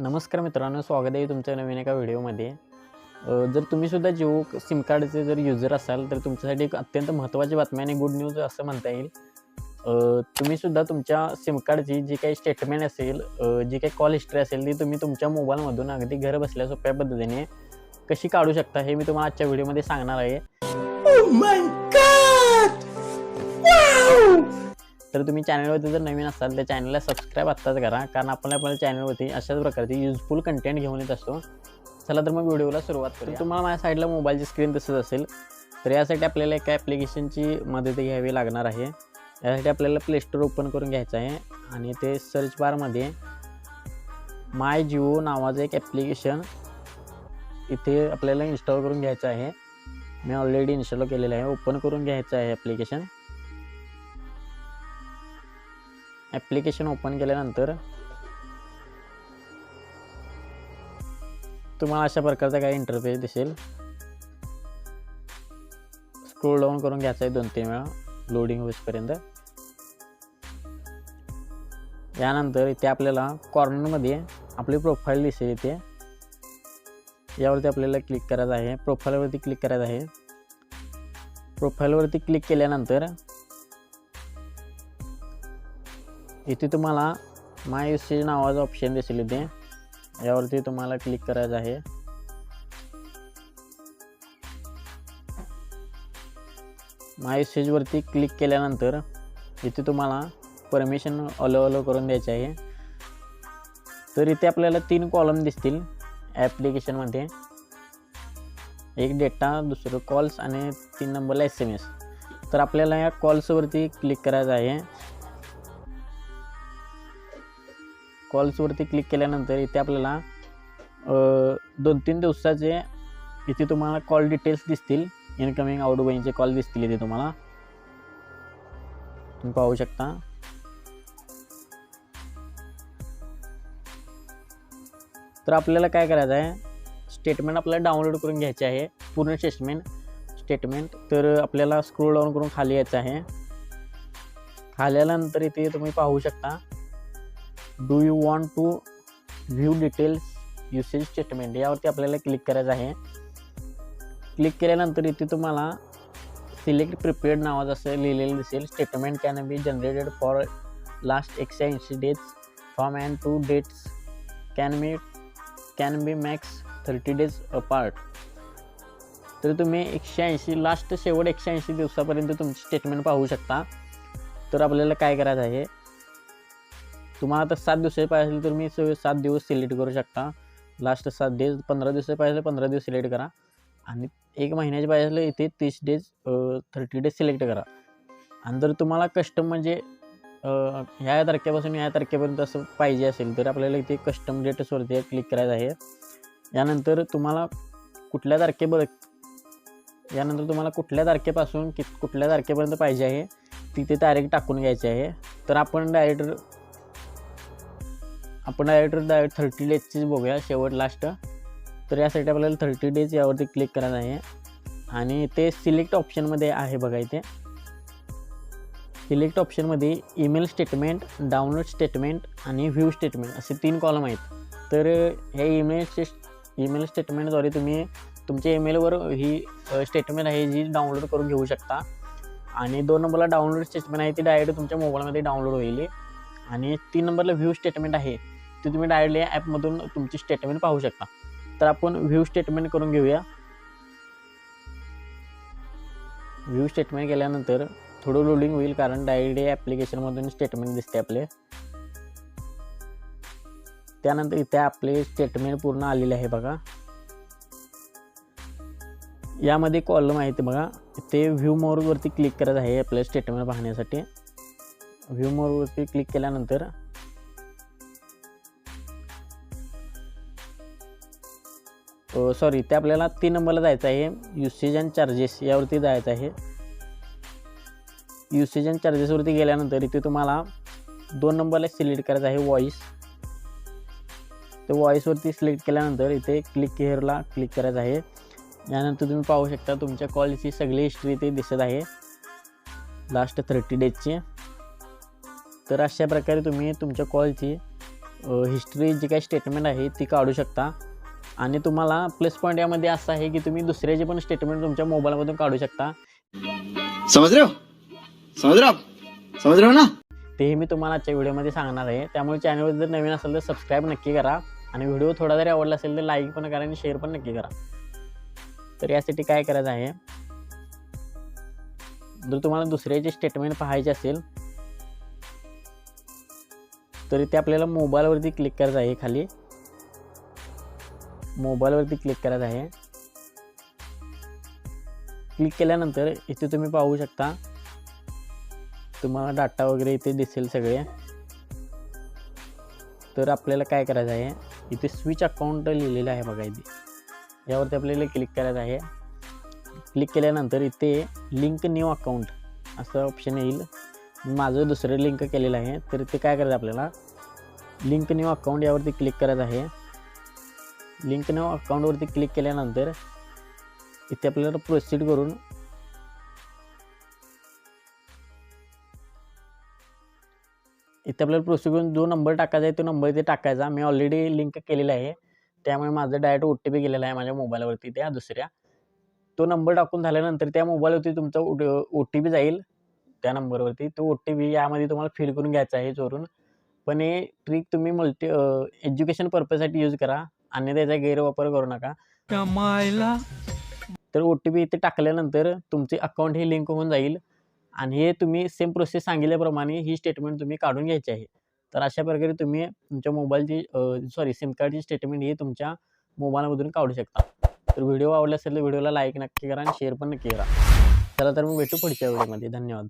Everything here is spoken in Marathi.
नमस्कार मित्रांनो स्वागत आहे तुमच्या नवीन एका व्हिडिओमध्ये. जर तुम्ही सुद्धा जिओ सिम कार्डचे जर युजर असाल तर तुमच्यासाठी एक अत्यंत महत्त्वाची बातमी आणि गुड न्यूज असं म्हणता येईल. तुम्हीसुद्धा तुम्ही सुद्धा तुमच्या सिम कार्डची जी काही स्टेटमेंट असेल जी काही कॉल हिस्ट्री असेल ती तुम्ही तुमच्या मोबाईलमधून अगदी घर बसल्या सोप्या पद्धतीने कशी काढू शकता हे मी तुम्हाला आजच्या व्हिडिओमध्ये सांगणार आहे. Oh तर तुम्ही चॅनलवरती जर नवीन असाल तर चॅनलला सबस्क्राईब आत्ताच करा. कारण आपण आपल्या चॅनलवरती अशाच प्रकारचे युजफुल कंटेंट घेऊन येत असतो. चला तर मग व्हिडिओला सुरुवात करू तुम्हाला माझ्या साईडला मोबाईलची स्क्रीन तसंच असेल तर यासाठी आपल्याला एका ॲप्लिकेशनची मदत घ्यावी लागणार आहे. यासाठी आपल्याला प्ले स्टोर ओपन करून घ्यायचं आहे. आणि ते सर्च बारमध्ये माय जिओ नावाचं एक ॲप्लिकेशन इथे आपल्याला इन्स्टॉल करून घ्यायचं आहे. मी ऑलरेडी इन्स्टॉल केलेलं आहे. ओपन करून घ्यायचं आहे ॲप्लिकेशन ॲप्लिकेशन ओपन केल्यानंतर तुम्हाला अशा प्रकारचा काही इंटरफेस दिसेल. स्क्रोल डाऊन करून घ्यायचा आहे दोन तीन वेळा. लोडिंग होईपर्यंत. यानंतर इथे आपल्याला कॉर्नरमध्ये आपली प्रोफाईल दिसेल इथे. यावरती आपल्याला क्लिक करायचं आहे. प्रोफाईलवरती क्लिक करायचं आहे. प्रोफाईलवरती क्लिक केल्यानंतर इथे तुम्हाला माय युसेज नावाचा ऑप्शन दिसेल इथे. यावरती तुम्हाला क्लिक करायचं आहे. माय युसेजवरती क्लिक केल्यानंतर इथे तुम्हाला परमिशन अलो अलो करून द्यायचे आहे. तर इथे आपल्याला तीन कॉलम दिसतील ॲप्लिकेशनमध्ये एक डेटा दुसरं कॉल्स आणि तीन नंबरला एस एम एस तर आपल्याला या कॉल्सवरती क्लिक करायचं आहे. कॉल्सवरती क्लिक केल्यानंतर इथे आपल्याला दोन तीन दिवसाचे इथे तुम्हाला कॉल डिटेल्स दिसतील. इनकमिंग आउटगोईंगचे कॉल दिसतील इथे तुम्हाला. तुम्ही पाहू शकता. तर आपल्याला काय करायचं आहे? स्टेटमेंट आपल्याला डाउनलोड करून घ्यायचे आहे. पूर्ण स्टेटमेंट स्टेटमेंट तर आपल्याला स्क्रोल डाऊन करून खाली यायचं आहे. खाल्यानंतर इथे तुम्ही पाहू शकता. Do you want to view details usage statement यावरती आपल्याला क्लिक करायचं आहे. क्लिक केल्यानंतर इथे तुम्हाला सिलेक्ट प्रिपेअर्ड नावाचं असं लिहिलेलं दिसेल. Statement can be generated for last एकशे ऐंशी days from and to dates can be can be max thirty days apart तर तुम्ही एकशे ऐंशी लास्ट शेवट एकशे ऐंशी दिवसापर्यंत तुमची स्टेटमेंट पाहू शकता. तर आपल्याला काय करायचं आहे? तुम्हाला आता सात दिवसाचे पाहिजे असेल तर मी स- सात दिवस सिलेक्ट करू शकता. लास्ट सात डेज पंधरा दिवस पाहिजे पंधरा दिवस सिलेक्ट करा. आणि एक महिन्याचे पाहिजे असले इथे तीस डेज थर्टी डेज सिलेक्ट करा. आणि जर तुम्हाला कस्टम म्हणजे अ, ह्या तारखेपासून ह्या तारखेपर्यंत असं पाहिजे असेल तर आपल्याला इथे कस्टम डेट्सवरती क्लिक करायचं आहे. यानंतर तुम्हाला कुठल्या तारखेबर यानंतर तुम्हाला कुठल्या तारखेपासून कि कुठल्या तारखेपर्यंत पाहिजे आहे तिथे तारीख टाकून घ्यायची आहे. तर आपण डायरेक्ट आपण डायरेक्ट डायरेक्ट थर्टी डेजचीच बघूया शेवट लास्ट तर यासाठी आपल्याला थर्टी डेज यावरती क्लिक करायचं आहे आणि ते सिलेक्ट ऑप्शनमध्ये आहे बघा इथे. सिलेक्ट ऑप्शनमध्ये ईमेल स्टेटमेंट डाउनलोड स्टेटमेंट आणि व्ह्यू स्टेटमेंट असे तीन कॉलम आहेत. तर ह्या ईमेल ईमेल स्टेटमेंटद्वारे तुम्ही तुमच्या ईमेलवर ही स्टेटमेंट आहे जी डाउनलोड करून घेऊ शकता. आणि दोन नंबरला डाउनलोड स्टेटमेंट आहे ती डायरेक्ट तुमच्या मोबाईलमध्ये डाउनलोड होईल. आणि तीन नंबरला व्ह्यू स्टेटमेंट आहे. ते तुम्ही डायरेक्टली ॲपमधून तुमची स्टेटमेंट पाहू शकता. तर आपण व्ह्यू स्टेटमेंट करून घेऊया. व्ह्यू स्टेटमेंट केल्यानंतर थोडं लोडिंग होईल कारण डायरेक्ट ॲप्लिकेशनमधून स्टेटमेंट दिसते आपले. त्यानंतर इथे आपले स्टेटमेंट पूर्ण आलेले आहे बघा. यामध्ये कॉलम आहे ते बघा. ते व्ह्यू मोरवरती क्लिक करत आहे आपल्या स्टेटमेंट पाहण्यासाठी. व्ह्यू मोरवरती क्लिक केल्यानंतर सॉरी ते आपल्याला तीन नंबरला जायचं आहे. युसेज अँड चार्जेस यावरती जायचं आहे. युसेज अँड चार्जेसवरती गेल्यानंतर इथे तुम्हाला दोन नंबरला सिलेक्ट करायचं आहे व्हॉईस तर वॉईसवरती सिलेक्ट केल्यानंतर इथे क्लिक हेअरला क्लिक करायचं आहे. यानंतर तुम्ही पाहू शकता तुमच्या कॉलची सगळी हिस्ट्री इथे दिसत आहे. लास्ट थर्टी डेजची तर अशा प्रकारे तुम्ही तुमच्या कॉलची हिस्ट्री जी काही स्टेटमेंट आहे ती काढू शकता. आणि तुम्हाला प्लस पॉईंट यामध्ये असं आहे की तुम्ही दुसऱ्याचे पण स्टेटमेंट तुमच्या मोबाईलमधून काढू शकता. समझ रहे हो? समझ रहे हो हो ना? तेही मी तुम्हाला आजच्या व्हिडिओमध्ये सांगणार आहे. त्यामुळे चॅनलवर जर नवीन असेल तर सबस्क्राईब नक्की करा. आणि व्हिडिओ थोडा जरी आवडला असेल तर लाईक पण करा आणि शेअर पण नक्की करा. तर यासाठी काय करायचं आहे? जर तुम्हाला दुसऱ्याचे स्टेटमेंट पाहायचे असेल तर ते आपल्याला मोबाईलवरती क्लिक करायचं आहे खाली. मोबाईलवरती क्लिक करायचं आहे. क्लिक केल्यानंतर इथे तुम्ही पाहू शकता तुम्हाला डाटा वगैरे इथे दिसेल सगळे. तर आपल्याला काय करायचं आहे इथे स्विच अकाउंट लिहिलेलं आहे बघा इथे. यावरती आपल्याला क्लिक करायचं आहे. क्लिक केल्यानंतर इथे लिंक न्यू अकाउंट असं ऑप्शन येईल. माझं दुसरं लिंक केलेलं आहे तर इथे काय करायचं आपल्याला लिंक न्यू अकाउंट यावरती क्लिक करायचं आहे. लिंक नाव अकाउंटवरती क्लिक केल्यानंतर इथे आपल्याला प्रोसीड करून इथे आपल्याला प्रोसिड करून जो नंबर टाकायचा आहे तो नंबर इथे टाकायचा. मी ऑलरेडी लिंक केलेला आहे. त्यामुळे माझं डायरेक्ट ओ टी पी गेलेला आहे माझ्या मोबाईलवरती त्या दुसऱ्या. तो नंबर टाकून झाल्यानंतर त्या मोबाईलवरती तुमचा ओ टी पी जाईल. त्या नंबरवरती तो ओ टी पी यामध्ये तुम्हाला फिल करून घ्यायचा आहे चोरून. पण हे ट्रिक तुम्ही मल्टी एज्युकेशन पर्पजसाठी यूज करा. आणि त्याचा गैरवापर करू नका. कमायला. तर ओ टी पी इथे टाकल्यानंतर तुमचे अकाउंट हे लिंक होऊन जाईल. आणि हे तुम्ही सेम प्रोसेस सांगितल्याप्रमाणे ही स्टेटमेंट तुम्ही काढून घ्यायची आहे. तर अशा प्रकारे तुम्ही तुमच्या मोबाईलची सॉरी सिम कार्डची स्टेटमेंट ही तुमच्या मोबाईलमधून काढू शकता. तर व्हिडिओ आवडला असेल तर व्हिडिओला लाईक नक्की करा आणि शेअर पण नक्की करा. चला तर मग भेटू पुढच्या व्हिडिओमध्ये धन्यवाद.